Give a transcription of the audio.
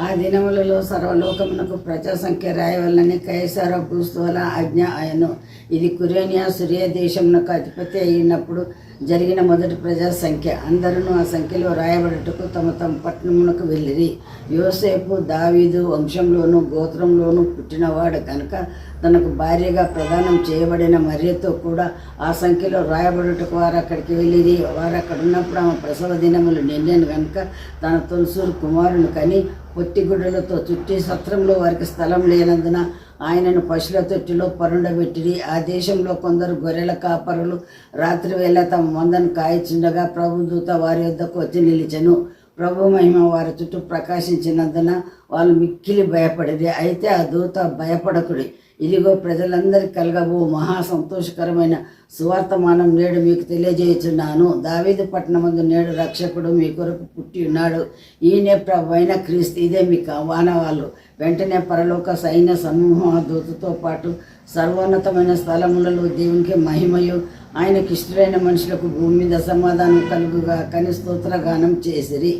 ఆ దినములలో సర్వలోకమునకు ప్రజా సంఖ్య రాయవల్లని కైసార భూస్తువల ఆజ్ఞ ఆయను. ఇది కురేనియా సురియా దేశమునకు అధిపతి అయినప్పుడు జరిగిన మొదటి ప్రజా సంఖ్య. అందరూ ఆ సంఖ్యలో రాయబడటకు తమ తమ పట్టణమునకు వెళ్ళిరి. యోసేపు దావీదు వంశంలోను గోత్రంలోను పుట్టినవాడు కనుక తనకు భార్యగా ప్రదానం చేయబడిన మర్యతో కూడా ఆ సంఖ్యలో రాయబడుటకు వారు అక్కడికి వెళ్ళిరి. వారు అక్కడ ఉన్నప్పుడు ఆమె ప్రసవ దినములు నిండాను కనుక తన తొలసూరు కుమారుని కని పొత్తిగుడ్డలతో చుట్టి సత్రంలో వారికి స్థలం లేనందున ఆయనను పశుల తొట్టిలో పరుండబెట్టిరి. ఆ దేశంలో కొందరు గొర్రెల కాపరులు రాత్రి వేళ తమ మందను కాయచుండగా ప్రభుదూత వారి వద్దకు వచ్చి నిలిచెను. ప్రభు మహిమ వారి చుట్టూ ప్రకాశించినందున వాళ్ళు మిక్కిలి భయపడేది. అయితే ఆ దూత భయపడకుడి. ఇదిగో ప్రజలందరికీ కలగబో మహా సంతోషకరమైన సువార్తమానం నేడు మీకు తెలియజేయుచున్నాను. దావీదు పట్టణమందు నేడు రక్షకుడు మీ కొరకు పుట్టి ఉన్నాడు. ఈయనే ప్రభు అయిన క్రీస్తు ఇదే మీకు వానవాళ్ళు. వెంటనే పరలోక సైన్య సమూహ దూతతో పాటు సర్వోన్నతమైన స్థలములలో దేవునికి మహిమయు ఆయనకి ఇష్టమైన మనుషులకు భూమి మీద సమాధానం కలుగుగా కని స్తోత్రగానం చేసిరి.